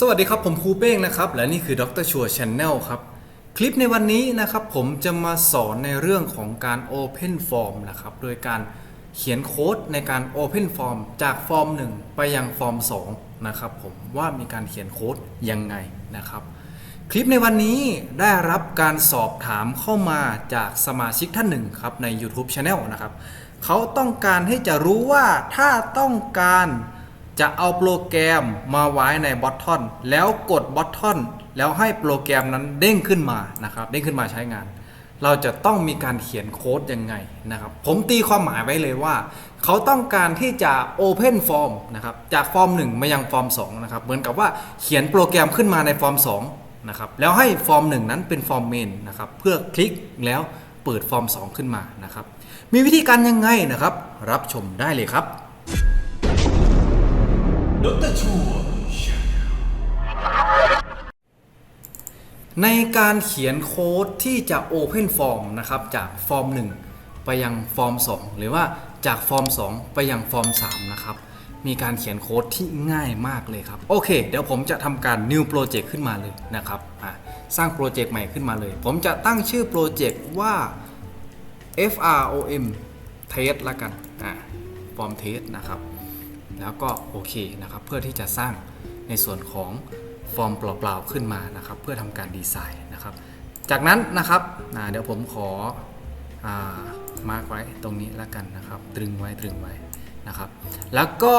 สวัสดีครับ ผมครูเป้งนะครับ และนี่คือดรชัวร์ชแนลครับ คลิปในวันนี้นะครับ ผมจะมาสอนในเรื่องของการ Open Form นะครับ โดยการเขียนโค้ดในการ Open Form จากฟอร์ม 1 ไปยังฟอร์ม 2 นะครับผมว่ามีการเขียนโค้ดยังไงนะครับ คลิปในวันนี้ได้รับการสอบถามเข้ามาจากสมาชิกท่านหนึ่งครับใน YouTube Channel นะครับเขาต้องการให้จะรู้ว่าถ้าต้องการ จะเอาโปรแกรมมาไว้ในบอททอนแล้วกดบอททอนแล้วให้โปรแกรมนั้นเด้งขึ้นมานะครับเด้งขึ้นมาใช้งาน เราจะต้องมีการเขียนโค้ดยังไงนะครับ ผมตีความหมายไว้เลยว่า เขาต้องการที่จะ Open Form นะครับจากฟอร์ม 1 มายังฟอร์ม2นะครับเหมือนกับว่าเขียนโปรแกรมขึ้นมาในฟอร์ม2นะครับแล้วให้ฟอร์ม 1 นั้นเป็นฟอร์มเมนนะครับเพื่อคลิกแล้วเปิดฟอร์ม 2 ขึ้นมานะครับมีวิธีการยังไงนะครับ รับชมได้เลยครับ ดรชัวในการเขียนโค้ดที่จะ Open Form นะครับ จากฟอร์ม 1 ไปยังฟอร์ม 2 หรือว่าจากฟอร์ม 2 ไปยังฟอร์ม 3 นะครับ มีการเขียนโค้ดที่ง่ายมากเลยครับ โอเค เดี๋ยวผมจะทำการ New Project ขึ้นมาเลยนะครับอะสร้างโปรเจกต์ใหม่ขึ้นมาเลย ผมจะตั้งชื่อโปรเจกต์ว่า FROM Test ละกันอะฟอร์ม Test นะครับ แล้วก็โอเคนะครับ เพื่อที่จะสร้างในส่วนของฟอร์มเปล่าๆขึ้นมานะครับ เพื่อทำการดีไซน์นะครับ จากนั้นนะครับเดี๋ยวผมขออามาร์กไว้ตรงนี้แล้วกันนะครับ ตรึงไว้ตรึงไว้นะครับ แล้วก็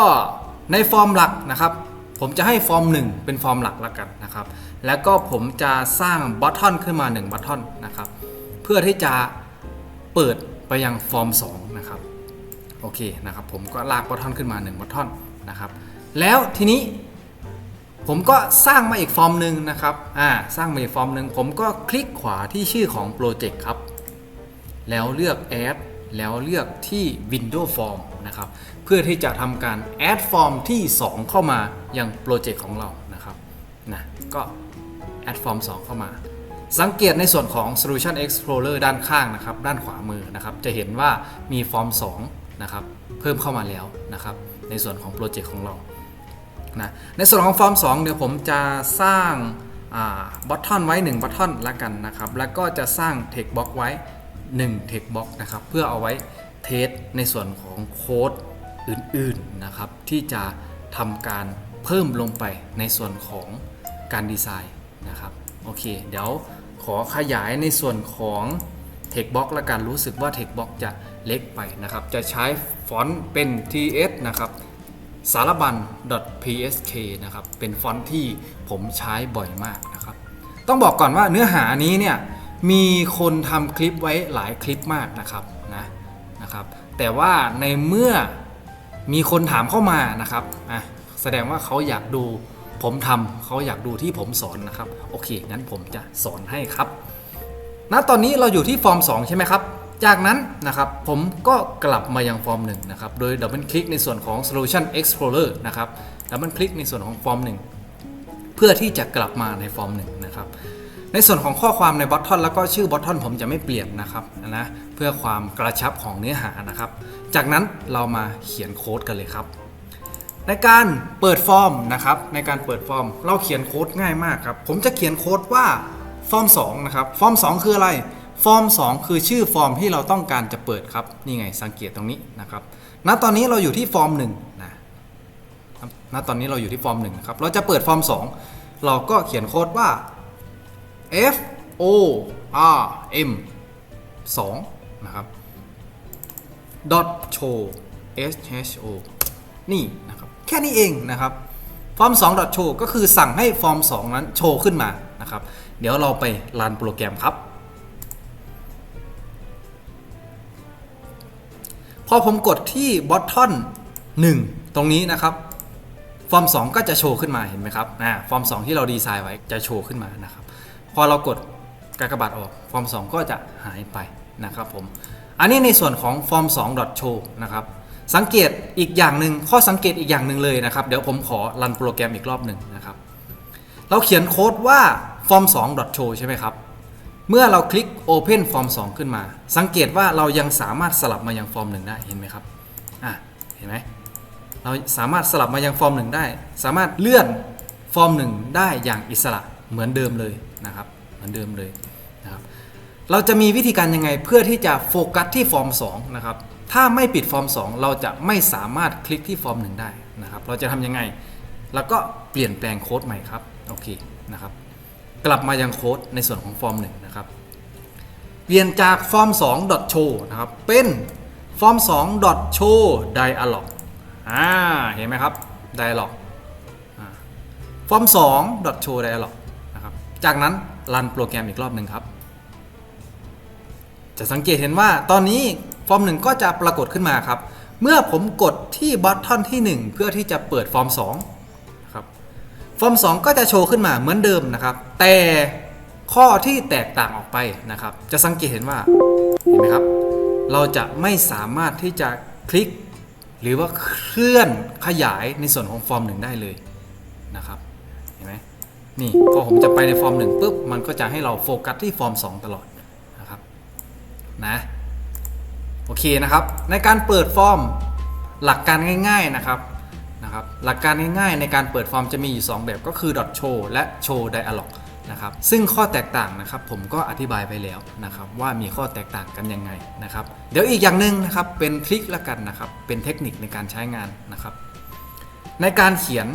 ในฟอร์มหลักนะครับ ผมจะให้ฟอร์ม 1 เป็นฟอร์มหลักแล้วกันนะครับ แล้วก็ผมจะสร้างบัตทอนขึ้นมา1บัตทอนนะครับ เพื่อที่จะเปิดไปยังฟอร์ม2นะครับ โอเคนะครับผมก็ลากบอททอนขึ้นมา1บอททอนนะครับแล้วทีนี้ผมก็สร้างมาอีกฟอร์มหนึ่งนะครับอ่าสร้างมาอีกฟอร์มหนึ่งผมก็คลิกขวาที่ชื่อของโปรเจกต์ครับ แล้วเลือก add แล้วเลือกที่ window form นะครับ เพื่อที่จะทำการ add form ที่ 2 เข้ามายังโปรเจกต์ของเรานะครับนะก็ add form 2 เข้ามา สังเกตในส่วนของ Solution Explorer ด้านข้างนะครับ ด้านขวามือนะครับ จะเห็นว่ามีฟอร์ม 2 นะครับเพิ่มเข้ามาแล้วนะครับในส่วนของโปรเจกต์ของเรานะในส่วนของฟอร์ม2เดี๋ยวผมจะสร้างบัตทอนไว้1บัตทอนละกันนะครับแล้วก็จะสร้าง Text Box ไว้1 Text Box นะครับเพื่อเอาไว้เทสในส่วนของโค้ดอื่นๆนะครับที่จะทำการเพิ่มลงไปในส่วนของการดีไซน์นะครับโอเค เดี๋ยวขอขยายในส่วนของ Textbox ละกันรู้สึกว่า Textbox จะ เล็กไปนะครับ จะใช้ฟอนต์เป็น TS นะครับสารบัญ .psk นะครับ เป็นฟอนต์ที่ผมใช้บ่อยมากนะครับ ต้องบอกก่อนว่าเนื้อหานี้เนี่ยมีคนทำคลิปไว้หลายคลิปมากนะครับนะนะครับ แต่ว่าในเมื่อมีคนถามเข้ามานะครับอะแสดงว่าเขาอยากดูผมทำเขาอยากดูที่ผมสอนนะครับ โอเคงั้นผมจะสอนให้ครับณตอนนี้เราอยู่ที่ฟอร์ม 2 ใช่ไหมครับ จากนั้นนะครับผมก็กลับมายังฟอร์ม1นะครับโดยดับเบิลคลิกในส่วนของ Solution Explorer นะครับดับเบิลคลิกในส่วนของฟอร์ม1เพื่อที่จะกลับมาในฟอร์ม1นะครับในส่วนของข้อความในบอททอนแล้วก็ชื่อบอททอนผมจะไม่เปลี่ยนนะครับนะเพื่อความกระชับของเนื้อหานะครับ จากนั้นเรามาเขียนโค้ดกันเลยครับ ในการเปิดฟอร์มนะครับในการเปิดฟอร์ม เราเขียนโค้ดง่ายมากครับผมจะเขียนโค้ดว่าฟอร์ม2นะครับฟอร์ม 2 คืออะไร ฟอร์ม 2 คือชื่อฟอร์มที่เราต้องการจะเปิดครับ นี่ไงสังเกตตรงนี้นะครับ ณ ตอนนี้เราอยู่ที่ฟอร์ม1นะ ณ ตอนนี้เราอยู่ที่ฟอร์ม1นะครับ เราจะเปิดฟอร์ม 2 เราก็เขียนโค้ดว่า F O R M 2นะครับ dot show s h o นี่นะครับ แค่นี้เองนะครับ ฟอร์ม2 dot show ก็คือสั่งให้ฟอร์ม 2 นั้นโชว์ขึ้นมานะครับ เดี๋ยวเราไปรันโปรแกรมครับ พอผมกดที่ button 1ตรงนี้นะครับ ฟอร์ม 2 ก็จะโชว์ขึ้นมาเห็นไหมครับอ่าฟอร์ม 2 ที่เราดีไซน์ไว้จะโชว์ขึ้นมานะครับ พอเรากดกากบาทออก ฟอร์ม 2 ก็จะหายไปนะครับผมอันนี้ในส่วนของฟอร์ม2 show นะครับสังเกตอีกอย่างหนึ่งข้อสังเกตอีกอย่างหนึ่งเลยนะครับ เดี๋ยวผมขอรันโปรแกรมอีกรอบหนึ่งนะครับ เราเขียนโค้ดว่า form 2 show ใช่ไหมครับ เมื่อเราคลิก open form 2 ขึ้นมา สังเกตว่าเรายังสามารถสลับมายังฟอร์ม1ได้เห็นไหมครับอะเห็นไหมเราสามารถสลับมายังฟอร์ม1ได้ สามารถเลื่อนฟอร์ม1ได้อย่างอิสระเหมือนเดิมเลยนะครับเหมือนเดิมเลยนะครับเราจะมีวิธีการยังไงเพื่อที่จะโฟกัสที่ฟอร์ม2นะครับถ้าไม่ปิดฟอร์ม 2 เราจะไม่สามารถคลิกที่ฟอร์ม 1 ได้นะครับเราจะทำยังไง แล้วก็เปลี่ยนแปลงโค้ดใหม่ครับโอเคนะครับ กลับมายังโค้ดในส่วนของฟอร์ม1นะครับ เปลี่ยนจากฟอร์ม2 show นะครับ เป็นฟอร์ม2 show dialog อ่า เห็นไหมครับ dialog ฟอร์ม2 show dialog นะครับ จากนั้นรันโปรแกรมอีกรอบหนึ่งครับ จะสังเกตเห็นว่าตอนนี้ฟอร์ม1ก็จะปรากฏขึ้นมาครับ เมื่อผมกดที่บัตทอนที่ 1 เพื่อที่จะเปิดฟอร์ม2นะครับ ฟอร์ม 2 ก็จะโชว์ขึ้นมาเหมือนเดิมนะครับ แต่ข้อที่แตกต่างออกไปนะครับ จะสังเกตเห็นว่าเห็นไหมครับ เราจะไม่สามารถที่จะคลิก หรือว่าเคลื่อนขยายในส่วนของฟอร์ม1ได้เลยนะครับเห็นไหมนี่พอผมจะไปในฟอร์ม1ปุ๊บมันก็จะให้เราโฟกัสที่ฟอร์ม 2 ตลอดนะครับนะโอเคนะครับ ในการเปิดฟอร์มหลักการง่าย ๆนะครับ นะครับหลักการง่ายๆในการเปิดฟอร์มจะมีอยู่ 2 แบบก็คือ .show และ show dialog นะครับซึ่งข้อแตกต่างนะครับผมก็อธิบายไปแล้วนะครับว่ามีข้อแตกต่างกันยังไงนะครับเดี๋ยวอีกอย่างหนึ่งนะครับเป็นทริคละกันนะครับเป็นเทคนิคในการใช้งานนะครับในการเขียน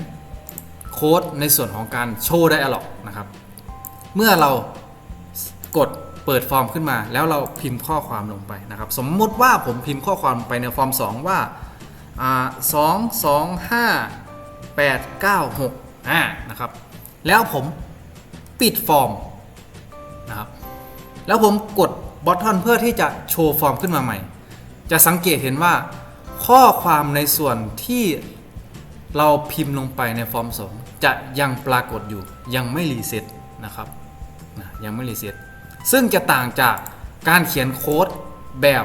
โค้ดในส่วนของการ show dialog นะครับเมื่อเรากดเปิดฟอร์มขึ้นมา แล้วเราพิมพ์ข้อความลงไปนะครับสมมุติว่าผมพิมพ์ข้อความไปในฟอร์ม 2 ว่า สองสองห้าแปดเก้าหกอ่านะครับ แล้วผมปิดฟอร์มนะครับ แล้วผมกดบอททอนเพื่อที่จะโชว์ฟอร์มขึ้นมาใหม่ จะสังเกตเห็นว่าข้อความในส่วนที่เราพิมพ์ลงไปในฟอร์ม 2 จะยังปรากฏอยู่ยังไม่รีเซ็ตนะครับนะยังไม่รีเซ็ตซึ่งจะต่างจากการเขียนโค้ดแบบ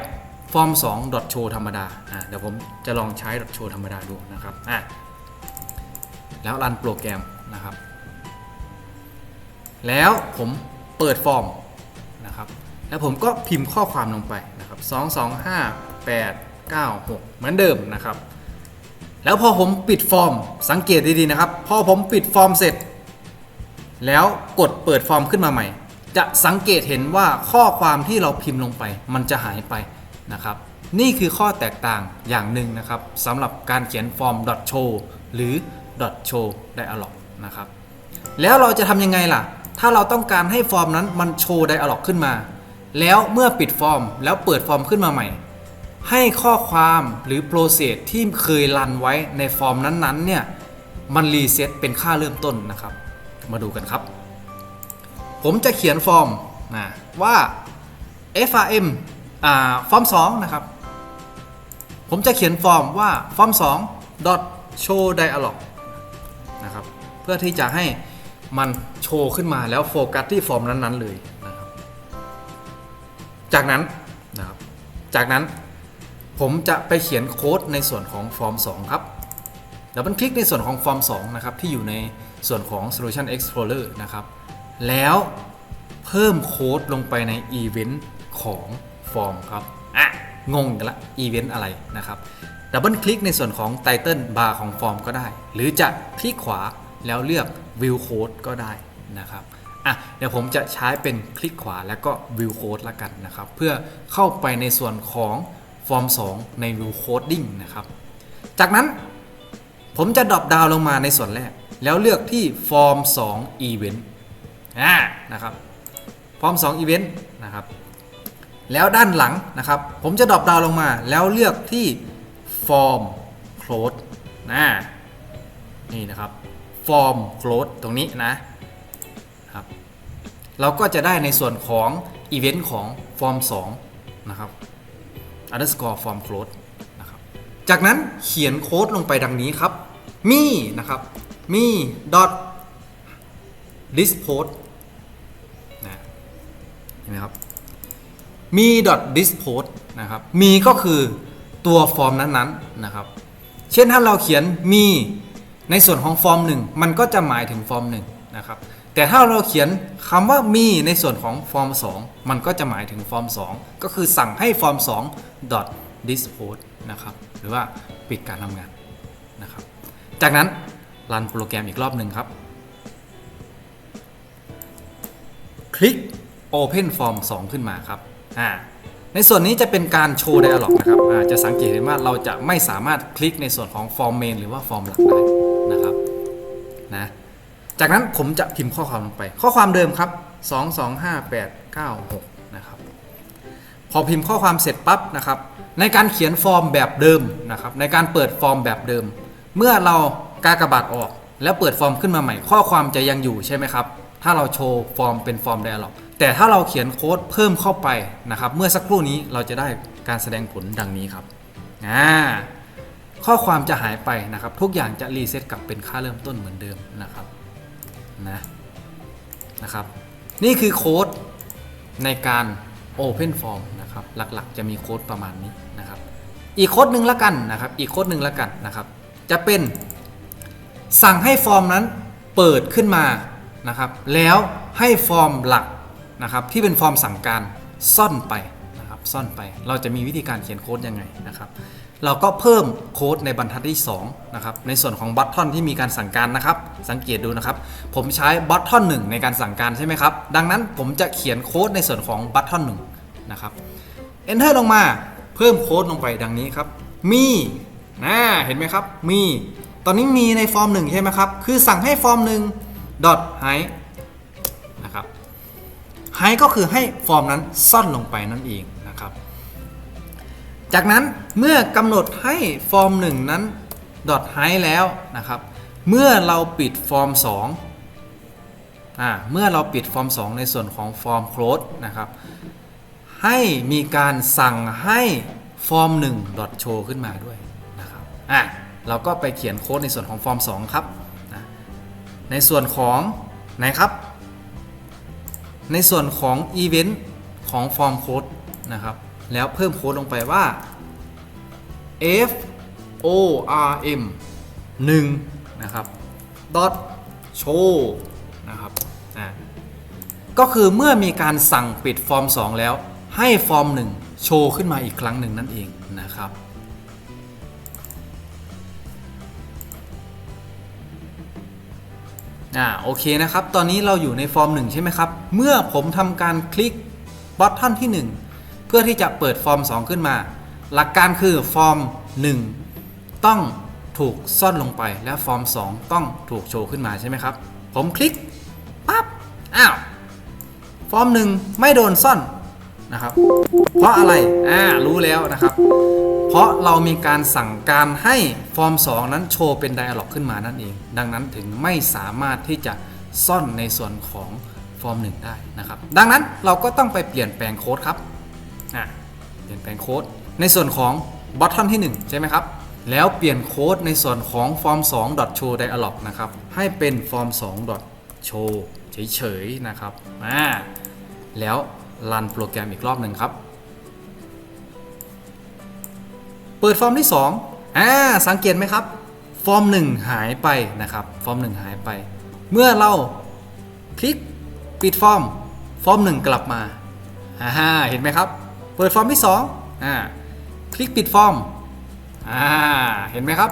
ฟอร์ม2 .show ธรรมดาอะเดี๋ยวผมจะลองใช้ .show ธรรมดาดูนะครับอะแล้วรันโปรแกรมนะครับ แล้วผมเปิดฟอร์มนะครับ แล้วผมก็พิมพ์ข้อความลงไปนะครับ2 2 5 8 9 6 เหมือนเดิมนะครับ แล้วพอผมปิดฟอร์มสังเกตดีๆนะครับ พอผมปิดฟอร์มเสร็จ แล้วกดเปิดฟอร์มขึ้นมาใหม่ จะสังเกตเห็นว่าข้อความที่เราพิมพ์ลงไป มันจะหายไป นะครับนี่คือข้อแตกต่างอย่างหนึ่งนะครับสำหรับการเขียนฟอร์ม .show หรือ .show dialog นะครับแล้วเราจะทำยังไงล่ะ ถ้าเราต้องการให้ฟอร์มนั้นมันโชว์ไดอะล็อกขึ้นมา แล้วเมื่อปิดฟอร์มแล้วเปิดฟอร์มขึ้นมาใหม่ ให้ข้อความหรือโปรเซสที่เคยรันไว้ในฟอร์มนั้นๆเนี่ยมันรีเซ็ตเป็นค่าเริ่มต้นนะครับ มาดูกันครับ ผมจะเขียนฟอร์มนะว่า FRM ฟอร์ม2นะครับ ผมจะเขียนฟอร์มว่าฟอร์ม2 dot show dialog นะครับ เพื่อที่จะให้มันโชว์ขึ้นมาแล้วโฟกัสที่ฟอร์มนั้นๆเลยนะครับ จากนั้นนะครับ จากนั้นผมจะไปเขียนโค้ดในส่วนของฟอร์ม2ครับดับเบิลคลิกในส่วนของฟอร์ม2นะครับที่อยู่ในส่วนของ Solution Explorer นะครับ แล้วเพิ่มโค้ดลงไปในอีเวนต์ของ ฟอร์มครับอะงงกันละอีเวนต์อะไรนะครับดับเบิลคลิกในส่วนของไตเติลบาร์ของฟอร์มก็ได้ หรือจะคลิกขวาแล้วเลือก View Code ก็ได้นะครับอะเดี๋ยวผมจะใช้เป็นคลิกขวาแล้วก็ View Code ละกันนะครับ เพื่อเข้าไปในส่วนของฟอร์ม 2 ใน View Coding นะครับ จากนั้นผมจะดรอปดาวลงมาในส่วนแรก แล้วเลือกที่ฟอร์ม 2 Event อ่านะครับฟอร์ม 2 Event นะครับ แล้วด้านหลังนะครับ ผมจะดรอปดาวลงมา แล้วเลือกที่ Form Close นะนี่นะครับ Form Close ตรงนี้นะครับ เราก็จะได้ในส่วนของ Event ของ Form 2 นะครับ underscore form close นะครับ จากนั้นเขียนโค้ดลงไปดังนี้ครับ มีนะครับ มี dot dispose นะเห็นไหมครับ มี .dispose นะครับ มีก็คือตัวฟอร์มนั้นๆนะครับ เช่นถ้าเราเขียนมีในส่วนของฟอร์มหนึ่งมันก็จะหมายถึงฟอร์มหนึ่งนะครับแต่ถ้าเราเขียนคำว่ามีในส่วนของฟอร์ม 2 มันก็จะหมายถึงฟอร์ม 2 ก็คือสั่งให้ฟอร์ม2 dot dispose นะครับหรือว่าปิดการทำงานนะครับ จากนั้นรันโปรแกรมอีกรอบหนึ่งครับ คลิก Open Form 2 ขึ้นมาครับ อ่าในส่วนนี้จะเป็นการโชว์ dialog นะครับอาจะสังเกตเห็นว่าเราจะไม่สามารถคลิกในส่วนของ Form Main หรือว่า Form หลักได้นะครับนะจากนั้นผมจะพิมพ์ข้อความลงไป ข้อความเดิมครับ 2 2 5 8 9 6 นะครับพอพิมพ์ข้อความเสร็จปั๊บนะครับ ในการเขียนฟอร์มแบบเดิมนะครับ ในการเปิดฟอร์มแบบเดิม เมื่อเรากากบาทออก แล้วเปิดฟอร์มขึ้นมาใหม่ ข้อความจะยังอยู่ใช่ไหมครับ ถ้าเราโชว์ฟอร์มเป็นฟอร์ม dialog แต่ถ้าเราเขียนโค้ดเพิ่มเข้าไปนะครับ เมื่อสักครู่นี้เราจะได้การแสดงผลดังนี้ครับอ่าข้อความจะหายไปนะครับ ทุกอย่างจะรีเซ็ตกลับเป็นค่าเริ่มต้นเหมือนเดิมนะครับนะนะครับ นี่คือโค้ดในการ Open Form นะครับ หลักๆ จะมีโค้ดประมาณนี้นะครับ อีกโค้ดหนึ่งละกันนะครับ อีกโค้ดหนึ่งละกันนะครับ จะเป็นสั่งให้ฟอร์มนั้นเปิดขึ้นมานะครับ แล้วให้ฟอร์มหลัก นะครับที่เป็นฟอร์มสั่งการซ่อนไปนะครับซ่อนไป เราจะมีวิธีการเขียนโค้ดยังไงนะครับเราก็เพิ่มโค้ดในบรรทัดที่2นะครับในส่วนของบัตทอนที่มีการสั่งการนะครับ สังเกตดูนะครับ ผมใช้บัตทอนหนึ่งในการสั่งการใช่ไหมครับ ดังนั้นผมจะเขียนโค้ดในส่วนของบัตทอนหนึ่งนะครับ Enter ลงมาเพิ่มโค้ดลงไปดังนี้ครับ มีนะเห็นไหมครับ มี ตอนนี้มีในฟอร์มหนึ่งใช่ไหมครับ คือสั่งให้ฟอร์มหนึ่ง dot hide นะครับ hide ก็คือให้ฟอร์มนั้นซ่อนลงไปนั่นเองนะครับ จากนั้นเมื่อกำหนดให้ฟอร์ม 1 นั้น dot hide แล้วนะครับ เมื่อเราปิดฟอร์ม2อ่าเมื่อเราปิดฟอร์ม 2 ในส่วนของฟอร์ม close นะครับให้มีการสั่งให้ฟอร์ม1 dot show ขึ้นมาด้วยนะครับอะเราก็ไปเขียนโค้ดในส่วนของฟอร์ม 2 ครับนะในส่วนของไหนครับ ในส่วนของ Event ของฟอร์มโค้ดนะครับ แล้วเพิ่มโค้ดลงไปว่า f o r m 1นะครับ dot show นะครับอะก็คือเมื่อมีการสั่งปิดฟอร์ม 2 แล้ว ให้ฟอร์ม 1 โชว์ขึ้นมาอีกครั้งหนึ่งนั่นเองนะครับ อ่าโอเคนะครับ ตอนนี้เราอยู่ในฟอร์ม 1 ใช่ไหมครับ เมื่อผมทำการคลิกบัตทอนที่ 1 เพื่อที่จะเปิดฟอร์ม 2 ขึ้นมา หลักการคือฟอร์ม 1 ต้องถูกซ่อนลงไปและฟอร์ม 2 ต้องถูกโชว์ขึ้นมาใช่ไหมครับ ผมคลิกปั๊บอ้าวฟอร์มหนึ่งไม่โดนซ่อนนะครับ เพราะอะไรอ่ารู้แล้วนะครับ เพราะเรามีการสั่งการให้ฟอร์ม 2 นั้นโชว์เป็น dialog ขึ้นมานั่นเอง ดังนั้นถึงไม่สามารถที่จะซ่อนในส่วนของฟอร์ม 1 ได้นะครับ ดังนั้นเราก็ต้องไปเปลี่ยนแปลงโค้ดครับเปลี่ยนแปลงโค้ดในส่วนของ button ที่ 1 ใช่ไหมครับ แล้วเปลี่ยนโค้ดในส่วนของฟอร์ม2 show dialog นะครับให้เป็นฟอร์ม2 show เฉยๆนะครับอ่าแล้วรันโปรแกรมอีกรอบหนึ่งครับ เปิดฟอร์มที่2อ่าสังเกตไหมครับ ฟอร์ม 1 หายไปนะครับ ฟอร์ม 1 หายไป เมื่อเราคลิกปิดฟอร์ม ฟอร์ม 1 กลับมาอ่าเห็นไหมครับ เปิดฟอร์มที่2อ่าคลิกปิดฟอร์มอ่าเห็นไหมครับ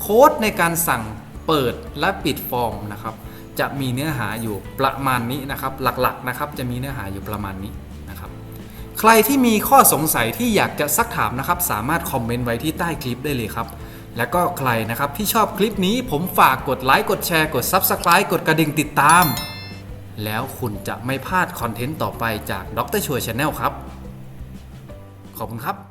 โค้ดในการสั่งเปิดและปิดฟอร์มนะครับ จะมีเนื้อหาอยู่ประมาณนี้นะครับ หลักๆนะครับ จะมีเนื้อหาอยู่ประมาณนี้ ใครที่มีข้อสงสัยที่อยากจะซักถามนะครับ สามารถคอมเมนต์ไว้ที่ใต้คลิปได้เลยครับ แล้วก็ใครนะครับที่ชอบคลิปนี้ผมฝากกดไลค์กดแชร์กด Subscribe กดกระดิ่งติดตาม แล้วคุณจะไม่พลาดคอนเทนต์ต่อไปจากดรชัวร์ชาแนลครับ ขอบคุณครับ